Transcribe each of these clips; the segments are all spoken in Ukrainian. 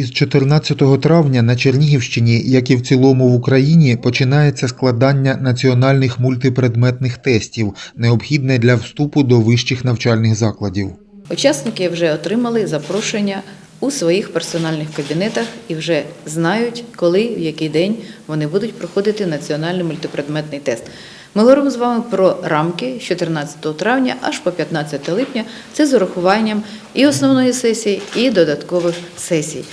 Із 14 травня на Чернігівщині, як і в цілому в Україні, починається складання національних мультипредметних тестів, необхідне для вступу до вищих навчальних закладів. Учасники вже отримали запрошення у своїх персональних кабінетах і вже знають, коли, в який день вони будуть проходити національний мультипредметний тест. Ми говоримо з вами про рамки з 14 травня аж по 15 липня. Це з урахуванням і основної сесії, і додаткових сесій.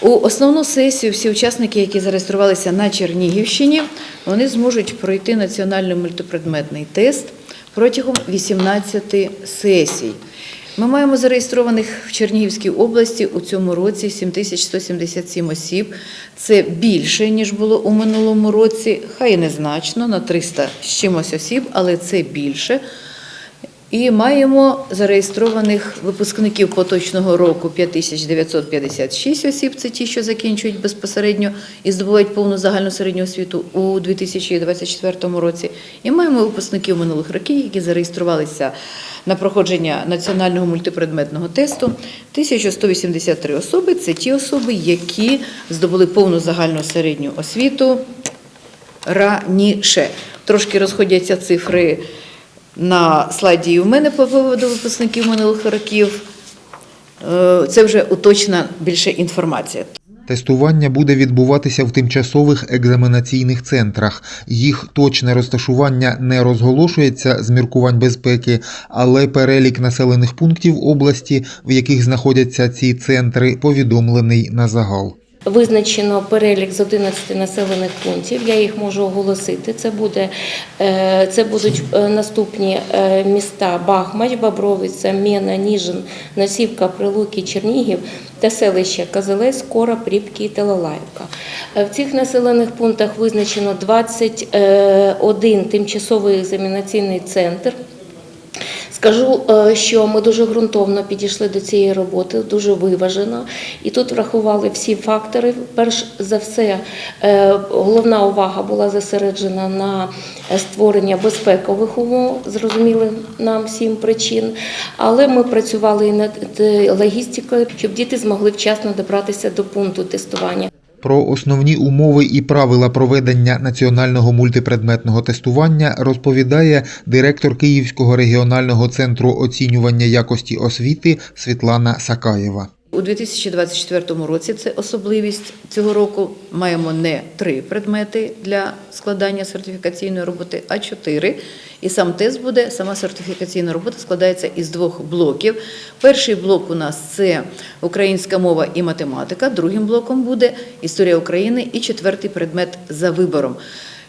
У основну сесію всі учасники, які зареєструвалися на Чернігівщині, вони зможуть пройти національний мультипредметний тест протягом 18 сесій. Ми маємо зареєстрованих в Чернігівській області у цьому році 7177 осіб. Це більше, ніж було у минулому році, хай незначно, на 300 з чимось осіб, але це більше. І маємо зареєстрованих випускників поточного року 5956 осіб. Це ті, що закінчують безпосередньо і здобувають повну загальну середню освіту у 2024 році. І маємо випускників минулих років, які зареєструвалися на проходження національного мультипредметного тесту. 1183 особи це ті особи, які здобули повну загальну середню освіту раніше. Трошки розходяться цифри на слайді і у мене по поводу випускників минулих років. Е, Це вже уточна більше інформація. Тестування буде відбуватися в тимчасових екзаменаційних центрах. Їх точне розташування не розголошується з міркувань безпеки, але перелік населених пунктів області, в яких знаходяться ці центри, повідомлений на загал. Визначено перелік з 11 населених пунктів. Я їх можу оголосити. Це буде е, це будуть е, наступні е, міста Бахмач, Бобровиця, Мена, Ніжин, Носівка, Прилуки, Чернігів та селища Казелець, Кора, Пріпки і Телалаївка. Е, В цих населених пунктах визначено 21 тимчасовий екзаменаційний центр. Скажу, е, що ми дуже ґрунтовно підійшли до цієї роботи, дуже виважено, і тут врахували всі фактори. Перш за все, е, головна увага була зосереджена на створення безпекових умов, зрозумілих нам всім причин. Але ми працювали і над е, логістикою, щоб діти змогли вчасно добратися до пункту тестування. Про основні умови і правила проведення національного мультипредметного тестування розповідає директор Київського регіонального центру оцінювання якості освіти Світлана Сакаєва. У 2024 році це особливість цього року. Маємо не три предмети для складання сертифікаційної роботи, а чотири. І сам тест буде, сама сертифікаційна робота складається із двох блоків. Перший блок у нас це українська мова і математика. Другим блоком буде історія України і четвертий предмет за вибором.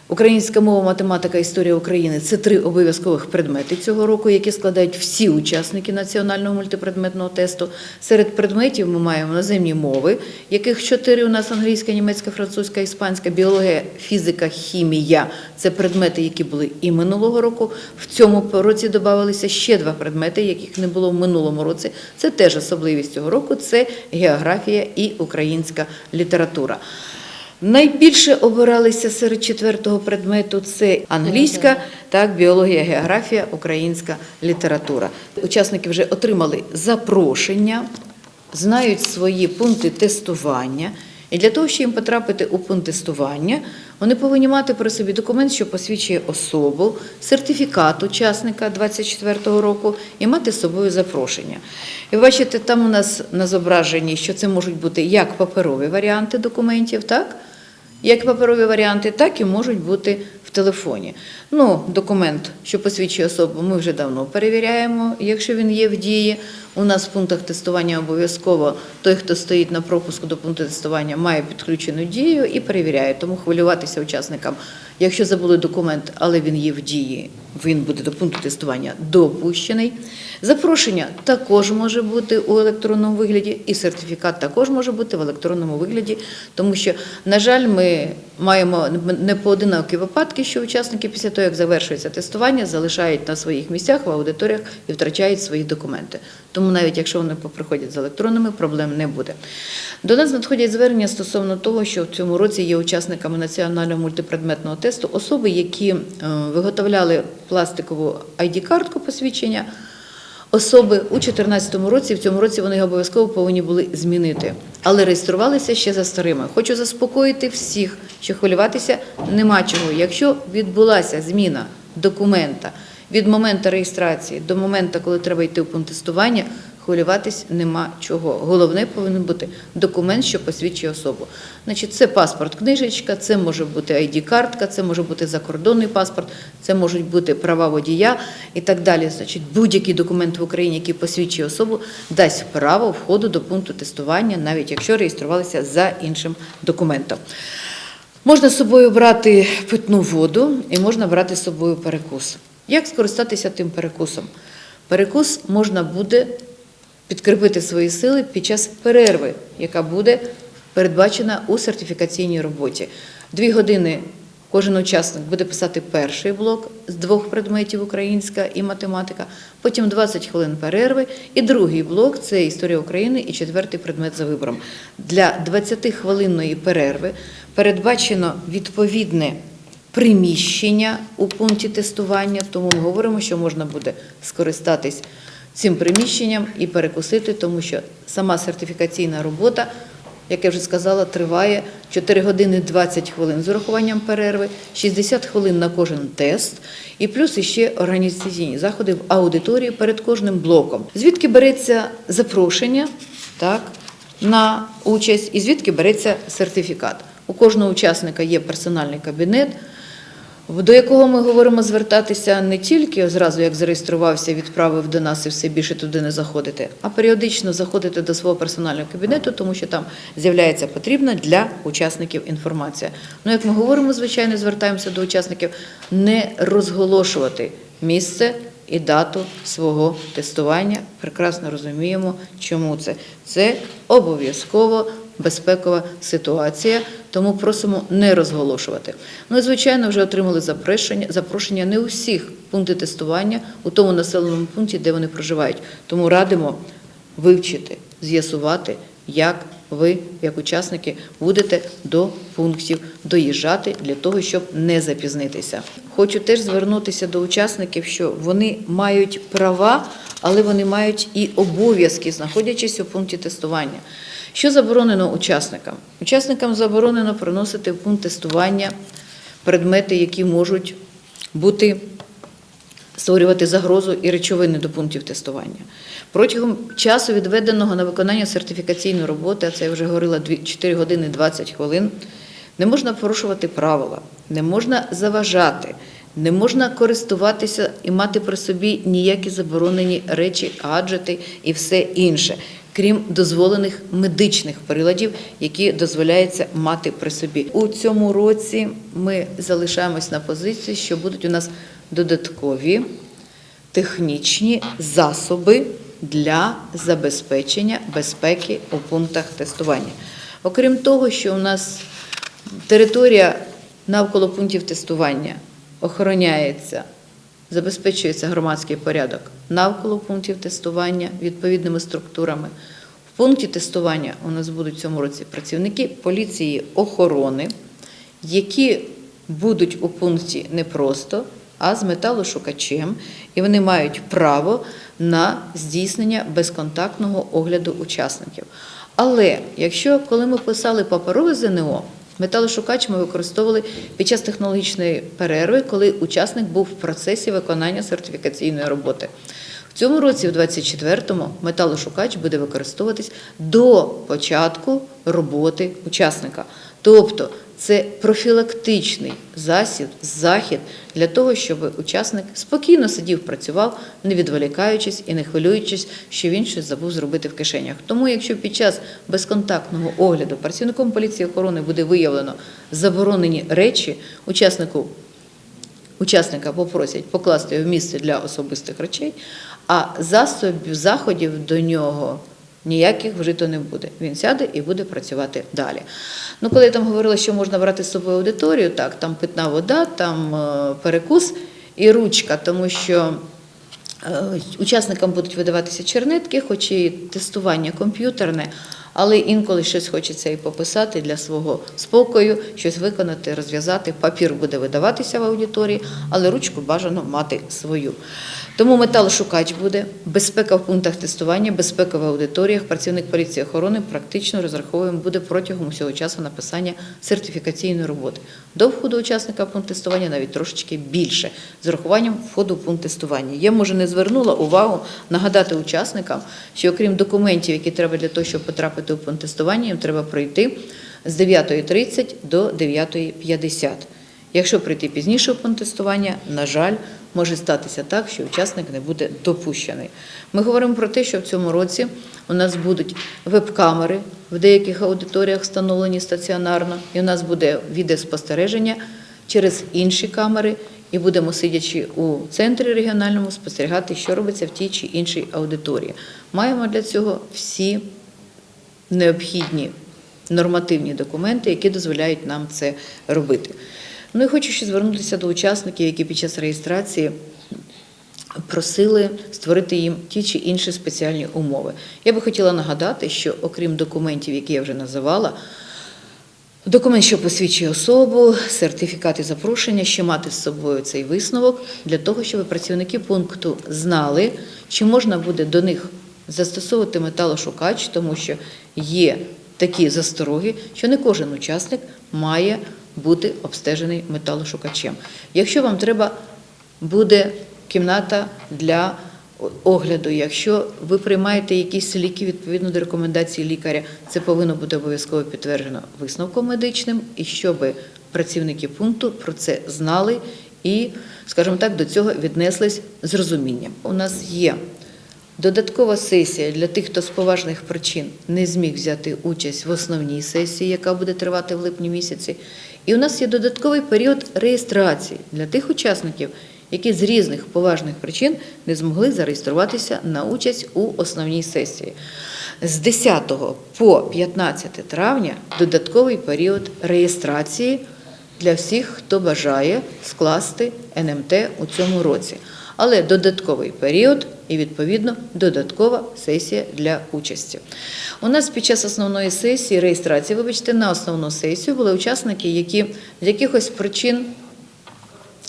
Українська мова, математика, історія України це три обов'язкових предмети цього року, які складають всі учасники національного мультипредметного тесту. Серед предметів ми маємо наземні мови, яких чотири у нас англійська, німецька, французька, іспанська, біологія, фізика, хімія це предмети, які були і минулого року. В цьому році додавалися ще два предмети, яких не було в минулому році. Це теж особливість цього року. Це географія і українська література. Найбільше обиралися серед четвертого предмету це англійська, так, біологія, географія, українська література. Учасники вже отримали запрошення, знають свої пункти тестування. І для того, щоб їм потрапити у пункт тестування, вони повинні мати при собі документ, що посвідчує особу, сертифікат учасника 24-го року і мати з собою запрошення. І бачите, там у нас на зображенні, що це можуть бути як паперові варіанти документів, так? Як паперові варіанти, так і можуть бути в телефоні. Ну, документ, що посвідчує особу, ми вже давно перевіряємо, якщо він є в дії. У нас в пунктах тестування обов'язково той, хто стоїть на пропуску до пункту тестування, має підключену дію і перевіряє. Тому хвилюватися учасникам, якщо забули документ, але він є в дії, він буде до пункту тестування допущений. Запрошення також може бути у електронному вигляді, і сертифікат також може бути в електронному вигляді, тому що, на жаль, ми маємо непоодинокі випадки, що учасники після того, як завершується тестування, залишають на своїх місцях в аудиторіях і втрачають свої документи. Тому навіть якщо вони приходять з електронними, проблем не буде. До нас надходять звернення стосовно того, що в цьому році є учасниками національного мультипредметного тесту особи, які е, виготовляли пластикову ID-картку посвідчення. Особи у 2014 році, в цьому році вони обов'язково повинні були змінити. Але реєструвалися ще за старими. Хочу заспокоїти всіх, що хвилюватися нема чого. Якщо відбулася зміна документа від моменту реєстрації до моменту, коли треба йти у пункт тестування, хвилюватись нема чого. Головне повинен бути документ, що посвідчує особу. Значить, це паспорт, книжечка, це може бути ID-картка, це може бути закордонний паспорт, це можуть бути права водія і так далі. Значить, будь-який документ в Україні, який посвідчує особу, дасть право входу до пункту тестування, навіть якщо реєструвалися за іншим документом. Можна з собою брати питну воду і можна брати з собою перекус. Як скористатися тим перекусом? Перекус можна буде підкріпити свої сили під час перерви, яка буде передбачена у сертифікаційній роботі. Дві години кожен учасник буде писати перший блок з двох предметів українська і математика, потім 20 хвилин перерви, і другий блок це історія України і четвертий предмет за вибором. Для 20-хвилинної перерви передбачено відповідне приміщення у пункті тестування, тому ми говоримо, що можна буде скористатись цим приміщенням і перекусити, тому що сама сертифікаційна робота, як я вже сказала, триває 4 години 20 хвилин з урахуванням перерви, 60 хвилин на кожен тест, і плюс іще організаційні заходи в аудиторії перед кожним блоком. Звідки береться запрошення так, на участь і звідки береться сертифікат. У кожного учасника є персональний кабінет, до якого ми говоримо звертатися не тільки зразу, як зареєструвався, відправив до нас і все більше туди не заходити, а періодично заходити до свого персонального кабінету, тому що там з'являється потрібна для учасників інформація. Ну, як ми говоримо, звичайно, звертаємося до учасників не розголошувати місце і дату свого тестування. Прекрасно розуміємо, чому це. Це обов'язково безпекова ситуація, тому просимо не розголошувати. І звичайно, вже отримали запрошення, запрошення не усіх пункти тестування у тому населеному пункті, де вони проживають. Тому радимо вивчити, з'ясувати, як ви, як учасники, будете до пунктів доїжджати для того, щоб не запізнитися. Хочу теж звернутися до учасників, що вони мають права, але вони мають і обов'язки, знаходячись у пункті тестування. Що заборонено учасникам? Учасникам заборонено приносити в пункт тестування предмети, які можуть бути створювати загрозу і речовини до пунктів тестування. Протягом часу, відведеного на виконання сертифікаційної роботи, а це я вже говорила 2 4 години 20 хвилин, не можна порушувати правила, не можна заважати, не можна користуватися і мати при собі ніякі заборонені речі, гаджети і все інше, крім дозволених медичних приладів, які дозволяється мати при собі. У цьому році ми залишаємось на позиції, що будуть у нас додаткові технічні засоби для забезпечення безпеки у пунктах тестування. Окрім того, що у нас територія навколо пунктів тестування охороняється, забезпечується громадський порядок навколо пунктів тестування відповідними структурами. В пункті тестування у нас будуть в цьому році працівники поліції охорони, які будуть у пункті не просто, а з металошукачем, і вони мають право на здійснення безконтактного огляду учасників. Але якщо коли ми писали паперове ЗНО, металошукач ми використовували під час технологічної перерви, коли учасник був в процесі виконання сертифікаційної роботи. В цьому році, в 24-му, металошукач буде використовуватись до початку роботи учасника. Тобто це профілактичний засіб, захід для того, щоб учасник спокійно сидів, працював, не відволікаючись і не хвилюючись, що він щось забув зробити в кишенях. Тому, якщо під час безконтактного огляду працівником поліції охорони буде виявлено заборонені речі, учаснику учасника попросять покласти його в місце для особистих речей, а засобів, заходів до нього ніяких вжито не буде. Він сяде і буде працювати далі. Ну, коли я там говорила, що можна брати з собою аудиторію, так, там питна вода, там е, перекус і ручка, тому що е, учасникам будуть видаватися чернетки, хоч і тестування комп'ютерне, але інколи щось хочеться і пописати для свого спокою, щось виконати, розв'язати. Папір буде видаватися в аудиторії, але ручку бажано мати свою. Тому металошукач буде, безпека в пунктах тестування, безпека в аудиторіях. Працівник поліції охорони практично розраховуємо буде протягом усього часу написання сертифікаційної роботи. До входу учасника пункт тестування навіть трошечки більше з урахуванням входу в пункт тестування. Я може не звернула увагу нагадати учасникам, що окрім документів, які треба для того, щоб потрапити у пункт тестування, їм треба пройти з 9.30 до 9.50. Якщо прийти пізніше у пункт тестування, на жаль, може статися так, що учасник не буде допущений. Ми говоримо про те, що в цьому році у нас будуть веб-камери в деяких аудиторіях встановлені стаціонарно, і у нас буде відеоспостереження через інші камери, і будемо, сидячи у центрі регіональному, спостерігати, що робиться в тій чи іншій аудиторії. Маємо для цього всі необхідні нормативні документи, які дозволяють нам це робити. Ну і хочу ще звернутися до учасників, які під час реєстрації просили створити їм ті чи інші спеціальні умови. Я би хотіла нагадати, що окрім документів, які я вже називала, Документ, що посвідчує особу, сертифікат і запрошення, ще мати з собою цей висновок для того, щоб працівники пункту знали, чи можна буде до них застосовувати металошукач, тому що є такі застороги, що не кожен учасник має бути обстежений металошукачем. Якщо вам треба буде кімната для огляду. Якщо ви приймаєте якісь ліки відповідно до рекомендацій лікаря, це повинно бути обов'язково підтверджено висновком медичним, і щоб працівники пункту про це знали і, скажімо так, до цього віднеслись з розумінням. У нас є додаткова сесія для тих, хто з поважних причин не зміг взяти участь в основній сесії, яка буде тривати в липні місяці. І у нас є додатковий період реєстрації для тих учасників, які з різних поважних причин не змогли зареєструватися на участь у основній сесії. З 10 по 15 травня додатковий період реєстрації для всіх, хто бажає скласти НМТ у цьому році. Але додатковий період і, відповідно, додаткова сесія для участі. У нас під час основної сесії, реєстрації, вибачте, на основну сесію були учасники, які з якихось причин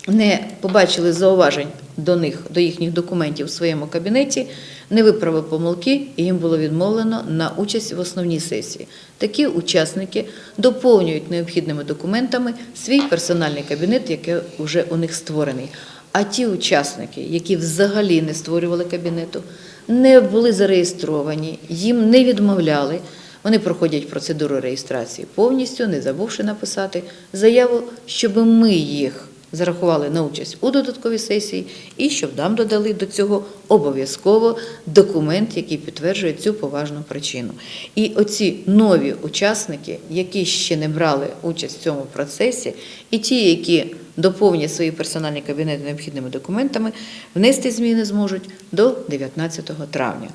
не побачили зауважень до них, до їхніх документів у своєму кабінеті, не виправили помилки, і їм було відмовлено на участь в основній сесії. Такі учасники доповнюють необхідними документами свій персональний кабінет, який вже у них створений. А ті учасники, які взагалі не створювали кабінету, не були зареєстровані, їм не відмовляли. Вони проходять процедуру реєстрації повністю, не забувши написати заяву, щоб ми їх зарахували на участь у додатковій сесії, і щоб нам додали до цього обов'язково документ, який підтверджує цю поважну причину. І оці нові учасники, які ще не брали участь в цьому процесі, і ті, які доповнять свої персональні кабінети необхідними документами, внести зміни зможуть до 19 травня.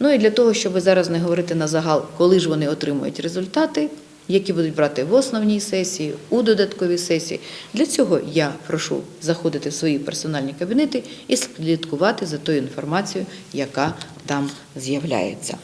Ну і для того, щоб зараз не говорити на загал, коли ж вони отримують результати, які будуть брати в основній сесії, у додатковій сесії. Для цього я прошу заходити в свої персональні кабінети і слідкувати за тою інформацією, яка там з'являється.